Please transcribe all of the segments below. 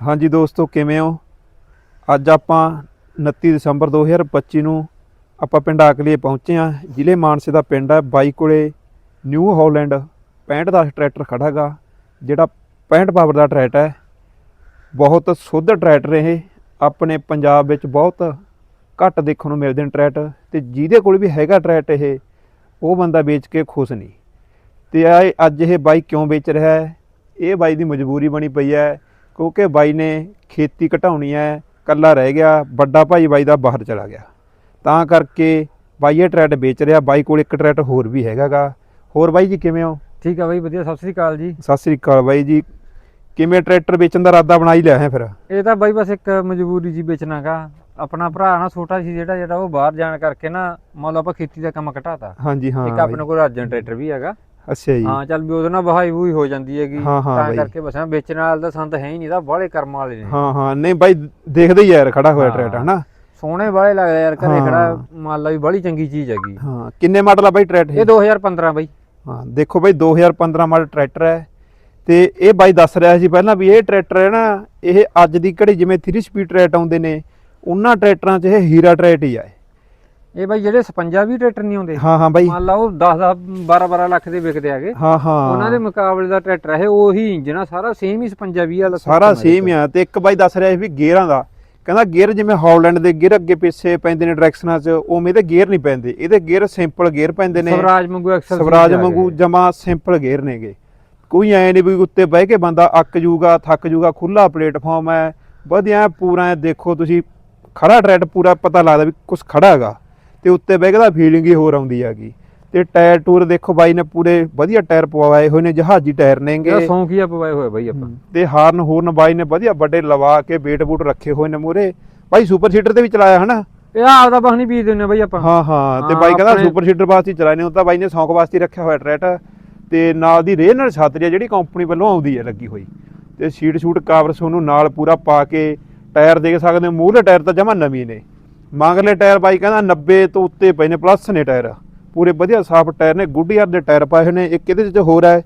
ਹਾਂਜੀ ਦੋਸਤੋ, ਕਿਵੇਂ ਹੋ? ਅੱਜ ਆਪਾਂ 29 ਦਸੰਬਰ 2025 ਨੂੰ ਆਪਾਂ ਪਿੰਡ ਆਕਲੀਏ ਪਹੁੰਚੇ ਆ ਜ਼ਿਲ੍ਹੇ ਮਾਨਸੇ ਦਾ ਪਿੰਡ ਹੈ। ਬਾਈ ਕੋਲੇ ਨਿਊ ਹਾਲੈਂਡ 65 ਦਾ ਟਰੈਕਟਰ ਖੜਾ ਗਾ, ਜਿਹੜਾ 65 ਪਾਵਰ ਦਾ ਟਰੈਕਟਰ ਹੈ। ਬਹੁਤ ਸੁੱਧ ਟਰੈਕਟਰ ਇਹ। ਆਪਣੇ ਪੰਜਾਬ ਵਿੱਚ ਬਹੁਤ ਘੱਟ ਦੇਖਣ ਨੂੰ ਮਿਲਦੇ ਨੇ ਟਰੈਕਟਰ ਤੇ ਜਿਹਦੇ ਕੋਲ ਵੀ ਹੈਗਾ ਟਰੈਕਟਰ ਇਹ, ਉਹ ਬੰਦਾ ਵੇਚ ਕੇ ਖੁਸ਼ ਨਹੀਂ। ਤੇ ਇਹ ਅੱਜ ਇਹ ਬਾਈ ਕਿਉਂ ਵੇਚ ਰਿਹਾ ਹੈ? ਇਹ ਬਾਈ ਦੀ ਮਜਬੂਰੀ ਬਣੀ ਪਈ ਹੈ। ਕਿਉਂਕਿ ਬਾਈ ਨੇ ਖੇਤੀ ਘਟਾਉਣੀ ਹੈ ਕੱਲਾ ਰਹਿ ਗਿਆ ਵੱਡਾ ਭਾਈ ਬਾਈ ਦਾ ਬਾਹਰ ਚਲਾ ਗਿਆ। ਤਾਂ ਕਰਕੇ ਬਾਈ ਇਹ ਟਰੈਕਟ ਵੇਚ ਰਿਹਾ ਬਾਈ ਕੋਲ ਇੱਕ ਟਰੈਕਟ ਹੋਰ ਵੀ ਹੈਗਾਗਾ। ਹੋਰ ਬਾਈ ਜੀ ਕਿਵੇਂ ਹੋ? ਠੀਕ ਆ ਬਾਈ ਵਧੀਆ ਸਤਿ ਸ੍ਰੀ ਅਕਾਲ ਜੀ। ਸਤਿ ਸ੍ਰੀ ਅਕਾਲ ਬਾਈ ਜੀ। ਕਿਵੇਂ ਟਰੈਕਟਰ ਵੇਚਣ ਦਾ ਇਰਾਦਾ ਬਣਾ ਹੀ ਲਿਆ ਹੈ ਫਿਰ? ਇਹ ਤਾਂ ਬਾਈ ਬਸ ਇੱਕ ਮਜਬੂਰੀ ਜੀ ਵੇਚਣਾਗਾ। ਆਪਣਾ ਭਰਾ ਨਾ ਛੋਟਾ ਸੀ ਜਿਹੜਾ ਜਿਹੜਾ ਉਹ ਬਾਹਰ ਜਾਣ ਕਰਕੇ ਨਾ ਮੰਨ ਲਓ ਆਪਾਂ ਖੇਤੀ ਦਾ ਕੰਮ ਘਟਾਤਾ। ਹਾਂਜੀ ਹਾਂ ਇੱਕ। ਆਪਣੇ ਕੋਲ ਅਰਜਨ ਟਰੈਕਟਰ ਵੀ ਹੈਗਾ। ਅੱਛਾ ਜੀ ਹਾਂ ਚੱਲ ਵੀ ਉਹਦੇ ਨਾਲ ਵਹਾਈ ਵੂਈ ਹੋ ਜਾਂਦੀ ਹੈਗੀ ਹਾਂ, ਹਾਂ ਤਾਂ ਬਾਈ। ਕਰਕੇ ਬਸ ਮੈਂ ਵੇਚਣ ਵਾਲਾ ਤਾਂ ਸੰਤ ਹੈ ਹੀ ਨਹੀਂ ਦਾ ਬਾਹਲੇ ਕਰਮ ਵਾਲੇ ਨੇ ਹਾਂ ਹਾਂ ਨਹੀਂ ਬਾਈ ਦੇਖਦੇ ਹੀ ਯਾਰ ਖੜਾ ਹੋਇਆ ਹਾਂ। ਟਰੈਕਟਰ ਹਨਾ ਸੋਹਣੇ ਵਾਲੇ ਲੱਗਦੇ ਯਾਰ ਘਰੇ ਹਾਂ। ਖੜਾ ਮੰਨ ਲਾ ਵੀ ਬੜੀ ਚੰਗੀ ਚੀਜ਼ ਹੈਗੀ ਹਾਂ ਕਿੰਨੇ ਮਾਡਲ ਆ ਬਾਈ ਟਰੈਕਟਰ ਇਹ 2015 ਬਾਈ ਹਾਂ ਦੇਖੋ ਬਾਈ 2015 ਮਾਡਲ ਟਰੈਕਟਰ ਹੈ ਤੇ ਇਹ ਬਾਈ ਦੱਸ ਰਿਹਾ ਸੀ ਪਹਿਲਾਂ ਵੀ ਇਹ ਟਰੈਕਟਰ ਹੈ ਨਾ ਇਹ ਅੱਜ ਦੀ ਘੜੀ ਜਿਵੇਂ 3 ਸਪੀਡ ਟਰੈਕਟ ਆਉਂਦੇ ਨੇ ਉਹਨਾਂ ਟਰੈਕਟਰਾਂ 'ਚ ਇਹ ਹੀਰਾ ਟਰੈਕਟ ਹੀ ਆ ਇਹ। ਇਹ ਬਾਈ ਜਿਹੜੇ 56 ਵੀ ਟਰੈਕਟਰ ਨਹੀਂ ਆਉਂਦੇ। ਹਾਂ ਹਾਂ ਬਾਈ। ਮੰਨ ਲਾ ਉਹ 10 10 12 12 ਲੱਖ ਦੇ ਵਿਕਦੇ ਆਗੇ ਹਾਂ ਹਾਂ। ਉਹਨਾਂ ਦੇ ਮੁਕਾਬਲੇ ਦਾ ਟਰੈਕਟਰ ਹੈ ਉਹੀ ਇੰਜਨ ਆ ਸਾਰਾ ਸੇਮ ਹੀ 56 20 ਵਾਲਾ ਸਾਰਾ ਸੇਮ ਆ। ਤੇ ਇੱਕ ਬਾਈ ਦੱਸ ਰਿਹਾ ਸੀ ਵੀ ਗੇਅਰਾਂ ਦਾ। ਕਹਿੰਦਾ ਗੇਅਰ ਜਿਵੇਂ ਹਾਲੈਂਡ ਦੇ ਗੇਅਰ ਅੱਗੇ ਪਿੱਛੇ ਪੈਂਦੇ ਨੇ ਡਾਇਰੈਕਸ਼ਨਾਂ 'ਚ ਉਵੇਂ ਦੇ ਗੇਅਰ ਨਹੀਂ ਪੈਂਦੇ। ਇਹਦੇ ਗੇਅਰ ਸਿੰਪਲ ਗੇਅਰ ਪੈਂਦੇ ਨੇ। ਸਵਰਾਜ ਵਾਂਗੂ ਐਕਸਲ ਸਵਰਾਜ ਵਾਂਗੂ ਜਮਾ ਸਿੰਪਲ ਗੇਅਰ ਨੇਗੇ। ਕੋਈ ਐ ਨਹੀਂ ਵੀ ਉੱਤੇ ਬਹਿ ਕੇ ਬੰਦਾ ਅੱਕ ਜੂਗਾ ਥੱਕ ਜੂਗਾ ਖੁੱਲਾ ਪਲੇਟਫਾਰਮ ਹੈ। ਵਧੀਆ ਪੂਰਾ ਦੇਖੋ ਤੁਸੀਂ। ਖੜਾ ਟਰੈਕਟ ਪੂਰਾ ਪਤਾ ਲੱਗਦਾ ਵੀ ਕੁਝ ਖੜਾ ਹੈਗਾ। ਤੇ ਉੱਤੇ ਬਹਿ ਕੇ ਦਾ ਫੀਲਿੰਗ ਹੀ ਹੋਰ ਆਉਂਦੀ ਹੈਗੀ। ਤੇ ਟਾਇਰ ਟੂਰ ਦੇਖੋ ਬਾਈ ਨੇ ਪੂਰੇ ਵਧੀਆ ਟਾਇਰ ਪਵਾਏ ਹੋਏ ਨੇ ਜਹਾਜ਼ੀ ਟਾਇਰ ਨੇਗੇ। ਇਹ ਸੌਂਕੀਆ ਪਵਾਏ ਹੋਏ ਬਾਈ ਆਪਾਂ। ਤੇ ਹਾਰਨ ਹੋਰਨ ਬਾਈ ਨੇ ਵਧੀਆ ਵੱਡੇ ਲਵਾ ਕੇ ਵੇਟ ਬੂਟ ਰੱਖੇ ਹੋਏ ਨੇ ਮੂਰੇ। ਬਾਈ ਸੁਪਰ ਸੀਟਰ ਤੇ ਵੀ ਚਲਾਇਆ ਹਨਾ? ਇਹ ਆਪਦਾ ਬਖਣੀ ਬੀਜ ਦਿੰਨੇ ਬਾਈ ਆਪਾਂ। ਹਾਂ ਹਾਂ ਤੇ ਹਾਂ, ਬਾਈ ਕਹਿੰਦਾ ਸੁਪਰ ਸੀਟਰ ਵਾਸਤੇ ਹੀ ਚਲਾਏ ਨੇ ਉਹ ਤਾਂ ਬਾਈ ਨੇ ਸ਼ੌਂਕ ਵਾਸਤੇ ਹੀ ਰੱਖਿਆ ਹੋਇਆ ਟਰੈਕਟਰ ਤੇ ਨਾਲ ਦੀ ਰੇਹ ਨਾਲ ਛਤਰੀ ਆ ਜਿਹੜੀ ਕੰਪਨੀ ਵੱਲੋਂ ਆਉਂਦੀ ਹੈ ਲੱਗੀ ਹੋਈ। ਤੇ ਸੀਟ ਸ਼ੂਟ ਕਵਰ ਤੁਹਾਨੂੰ ਨਾਲ ਪੂਰਾ ਪਾ ਕੇ ਟਾਇਰ ਦੇਖ ਸਕਦੇ ਹੋ ਮੂਹਰੇ ਟਾਇਰ ਤਾਂ ਜਮਾ ਨਵੀਂ ਨੇ। ਮਗਰਲੇ ਟਾਇਰ ਬਾਈ ਕਹਿੰਦਾ 90 ਤੋਂ ਉੱਤੇ ਪਏ ਨੇ ਪਲੱਸ ਨੇ ਟਾਇਰ। ਪੂਰੇ ਵਧੀਆ ਸਾਫ਼ ਟਾਇਰ ਨੇ ਗੁੱਡੀਅਰ ਦੇ ਟਾਇਰ ਪਾਏ ਹੋਏ ਨੇ ਇੱਕ ਇਹਦੇ ਵਿੱਚ ਹੋਰ ਹੈ।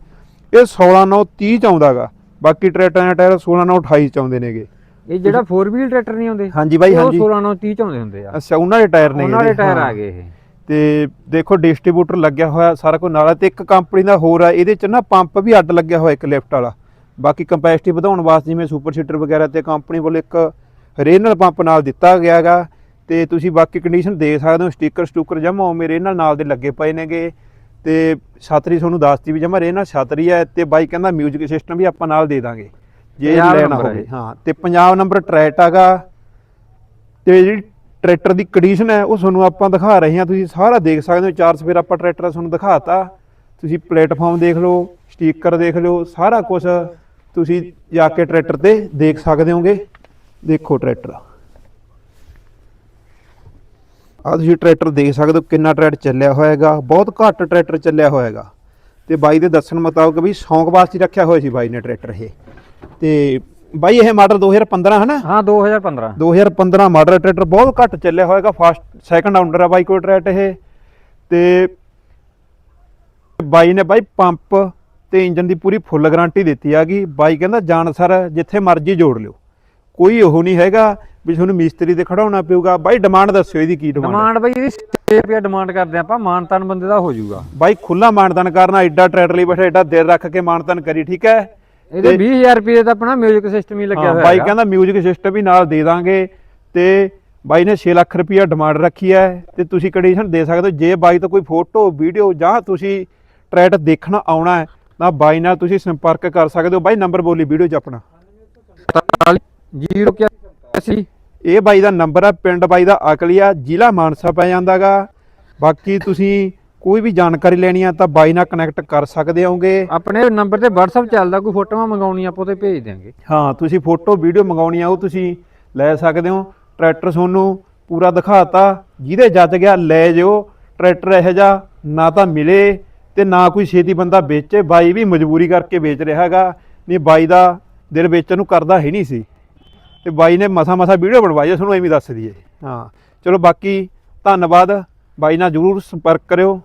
ਇਹ 16 9 30 ਚ ਆਉਂਦਾਗਾ ਬਾਕੀ ਟਰੈਕਟਰਾਂ ਦੇ ਟਾਇਰ 16 9 28 ਚ ਆਉਂਦੇ ਨੇਗੇ। ਇਹ ਜਿਹੜਾ 4 ਵੀਲ ਟਰੈਕਟਰ ਨਹੀਂ ਆਉਂਦੇ? ਹਾਂਜੀ ਬਾਈ ਹਾਂਜੀ। 16 9 30 ਚ ਆਉਂਦੇ ਹੁੰਦੇ ਆ। ਅੱਛਾ ਉਹਨਾਂ ਦੇ ਟਾਇਰ ਨੇ ਉਹਨਾਂ ਦੇ ਟਾਇਰ ਆ ਗਏ ਇਹ। ਤੇ ਦੇਖੋ ਡਿਸਟ੍ਰੀਬਿਊਟਰ ਲੱਗਿਆ ਹੋਇਆ ਸਾਰਾ ਕੁਝ ਨਾਲ ਤੇ ਇੱਕ ਕੰਪਨੀ ਦਾ ਹੋਰ ਆ ਇਹਦੇ ਚ ਨਾ ਪੰਪ ਵੀ ਅੱਡ ਲੱਗਿਆ ਹੋਇਆ ਇੱਕ ਲਿਫਟ ਵਾਲਾ। ਬਾਕੀ ਕੰਪੈਸਿਟੀ ਵਧਾਉਣ ਵਾਸਤੇ ਜਿਵੇਂ ਸੁਪਰ ਸੀਟਰ ਵਗੈਰਾ ਤੇ ਕੰਪਨੀ ਵੱਲੋਂ ਇੱਕ ਰੇਨਲ ਪੰਪ ਨਾਲ ਦਿੱਤਾ ਗਿਆ ਹੈਗਾ ਤੇ ਤੁਸੀਂ ਬਾਕੀ ਕੰਡੀਸ਼ਨ ਦੇਖ ਸਕਦੇ ਹੋ ਸਟicker ਸਟੂਕਰ ਜਮਾ ਉਵੇਂ ਰੇਨਲ ਨਾਲ ਦੇ ਲੱਗੇ ਪਏ ਨੇਗੇ। ਤੇ ਛਤਰੀ ਤੁਹਾਨੂੰ ਦੱਸਤੀ ਵੀ ਜਮਾ ਰੇਨਲ ਛਤਰੀ ਹੈ ਤੇ ਬਾਈ ਕਹਿੰਦਾ 뮤직 ਸਿਸਟਮ ਵੀ ਆਪਾਂ ਨਾਲ ਦੇ ਦਾਂਗੇ। ਜੇ ਲੈਣਾ ਹੋਵੇ। ਹਾਂ ਤੇ ਪੰਜਾਬ ਨੰਬਰ ਟਰੈਟ ਹੈਗਾ ਤੇ ਜਿਹੜੀ ਟਰੈਕਟਰ ਦੀ ਕੰਡੀਸ਼ਨ ਹੈ ਉਹ ਤੁਹਾਨੂੰ ਆਪਾਂ ਦਿਖਾ ਰਹੇ ਹਾਂ। ਤੁਸੀਂ ਸਾਰਾ ਦੇਖ ਸਕਦੇ ਹੋ ਚਾਰ ਸਫੇਰ ਆਪਾਂ ਟਰੈਕਟਰ ਤੁਹਾਨੂੰ ਦਿਖਾਤਾ। ਤੁਸੀਂ ਪਲੇਟਫਾਰਮ ਦੇਖ ਲਓ ਸਟicker ਦੇਖ ਲਓ ਸਾਰਾ ਕੁਝ ਤੁਸੀਂ ਜਾ ਕੇ ਟਰੈਕਟਰ ਤੇ ਦੇਖ ਸਕਦੇ ਹੋਗੇ। ਦੇਖੋ ਟਰੈਕਟਰ ਆ ਤੁਸੀਂ ਟਰੈਕਟਰ ਦੇਖ ਸਕਦੇ ਹੋ ਕਿੰਨਾ ਟਰੈਕਟਰ ਚੱਲਿਆ ਹੋਇਆਗਾ ਬਹੁਤ ਘੱਟ ਟਰੈਕਟਰ ਚੱਲਿਆ ਹੋਇਆਗਾ। ਤੇ ਬਾਈ ਦੇ ਦੱਸਣ ਮੁਤਾਬਕ ਵੀ ਸ਼ੌਂਕ ਵਾਸਤੇ ਹੀ ਰੱਖਿਆ ਹੋਇਆ ਸੀ ਬਾਈ ਨੇ ਟਰੈਕਟਰ ਇਹ। ਤੇ ਬਾਈ ਇਹ ਮਾਡਲ 2015 ਹਨਾ ਹਾਂ 2015 2015 ਮਾਡਲ ਟਰੈਕਟਰ ਬਹੁਤ ਘੱਟ ਚੱਲਿਆ ਹੋਏਗਾ ਫਾਸਟ ਸੈਕੰਡ ਆਉਂਡਰ ਆ ਬਾਈ ਕੋਲ ਟਰੈਕਟਰ ਇਹ। ਤੇ ਬਾਈ ਨੇ ਬਾਈ ਪੰਪ ਤੇ ਇੰਜਨ ਦੀ ਪੂਰੀ ਫੁੱਲ ਗਾਰੰਟੀ ਦਿੱਤੀ ਆਗੀ ਬਾਈ ਕਹਿੰਦਾ ਜਾਣ ਸਰ ਜਿੱਥੇ ਮਰਜ਼ੀ ਜੋੜ ਲਿਓ। ਕੋਈ ਉਹ ਨਹੀਂ ਹੈਗਾ। ਵੀ ਤੁਹਾਨੂੰ ਮਿਸਤਰੀ ਤੇ ਖੜਾਉਣਾ ਪਊਗਾ ਬਾਈ ਡਿਮਾਂਡ ਦੱਸਿਓ ਇਹਦੀ ਕੀ ਡਿਮਾਂਡ ਡਿਮਾਂਡ ਬਾਈ ਇਹਦੀ 6 ਰੁਪਏ ਡਿਮਾਂਡ ਕਰਦੇ ਆਪਾਂ ਮਾਨਤਾਨ ਬੰਦੇ ਦਾ ਹੋ ਜਾਊਗਾ ਬਾਈ ਖੁੱਲਾ ਮਾਨਤਨ ਕਰਨਾ ਐਡਾ ਟਰੈਕਟਰ ਲਈ ਬੈਠਾ ਐਡਾ ਦਿਲ ਰੱਖ ਕੇ ਮਾਨਤਨ ਕਰੀ ਠੀਕ ਹੈ ਇਹਦੇ 20000 ਰੁਪਏ ਦਾ ਆਪਣਾ 뮤직 ਸਿਸਟਮ ਹੀ ਲੱਗਿਆ ਹਾਂ ਹੋਇਆ ਬਾਈ ਹੈਗਾ। ਕਹਿੰਦਾ 뮤직 ਸਿਸਟਮ ਵੀ ਨਾਲ ਦੇ ਦਾਂਗੇ ਤੇ ਬਾਈ ਨੇ 6 ਲੱਖ ਰੁਪਇਆ ਡਿਮਾਂਡ ਰੱਖੀ ਹੈ ਤੇ ਤੁਸੀਂ ਕੰਡੀਸ਼ਨ ਦੇ ਸਕਦੇ ਹੋ ਜੇ ਬਾਈ ਤੋਂ ਕੋਈ ਫੋਟੋ ਵੀਡੀਓ ਜਾਂ ਤੁਸੀਂ ਟਰੈਟ ਦੇਖਣਾ ਆਉਣਾ ਹੈ ਤਾਂ ਬਾਈ ਨਾਲ ਤੁਸੀਂ ਸੰਪਰਕ ਕਰ ਸਕਦੇ ਹੋ ਬਾਈ ਨੰਬਰ ਬੋਲੀ ਵੀਡੀਓ 'ਚ ਆਪਣਾ 081 ਇਹ ਬਾਈ ਦਾ ਨੰਬਰ ਹੈ ਪਿੰਡ ਬਾਈ ਦਾ ਅਕਲੀਆ ਜ਼ਿਲ੍ਹਾ ਮਾਨਸਾ ਪੈ ਜਾਂਦਾਗਾ। ਬਾਕੀ ਤੁਸੀਂ ਕੋਈ ਵੀ ਜਾਣਕਾਰੀ ਲੈਣੀ ਆ ਤਾਂ ਬਾਈ ਨਾਲ ਕਨੈਕਟ ਕਰ ਸਕਦੇ ਹੋਗੇ ਆਪਣੇ ਨੰਬਰ ਤੇ WhatsApp ਚੱਲਦਾ ਕੋਈ ਫੋਟੋਆਂ ਮੰਗਾਉਣੀ ਆਪਾਂ ਤੇ ਭੇਜ ਦਿਆਂਗੇ। ਹਾਂ ਤੁਸੀਂ ਫੋਟੋ ਵੀਡੀਓ ਮੰਗਾਉਣੀ ਆ ਉਹ ਤੁਸੀਂ ਲੈ ਸਕਦੇ ਹੋ। ਟਰੈਕਟਰ ਤੁਹਾਨੂੰ ਪੂਰਾ ਦਿਖਾਤਾ ਜਿਹਦੇ ਜੱਜ ਗਿਆ ਲੈ ਜਿਓ। ਟਰੈਕਟਰ ਇਹੋ ਜਿਹਾ ਨਾ ਤਾਂ ਮਿਲੇ ਤੇ ਨਾ ਕੋਈ ਛੇਤੀ ਬੰਦਾ ਵੇਚੇ। ਬਾਈ ਵੀ ਮਜਬੂਰੀ ਕਰਕੇ ਵੇਚ ਰਿਹਾ ਹੈਗਾ। ਨਹੀਂ ਬਾਈ ਦਾ ਦਿਲ ਵੇਚਣ ਨੂੰ ਕਰਦਾ ਹੀ ਨਹੀਂ ਸੀ। ਤੇ ਬਾਈ ਨੇ ਮਸਾ ਮਸਾ ਵੀਡੀਓ ਬਣਵਾਈ ਹੈ ਤੁਹਾਨੂੰ ਐਵੇਂ ਦੱਸ ਦਈਏ। ਹਾਂ, ਚਲੋ ਬਾਕੀ ਧੰਨਵਾਦ। ਬਾਈ ਨਾਲ ਜਰੂਰ ਸੰਪਰਕ ਕਰਿਓ।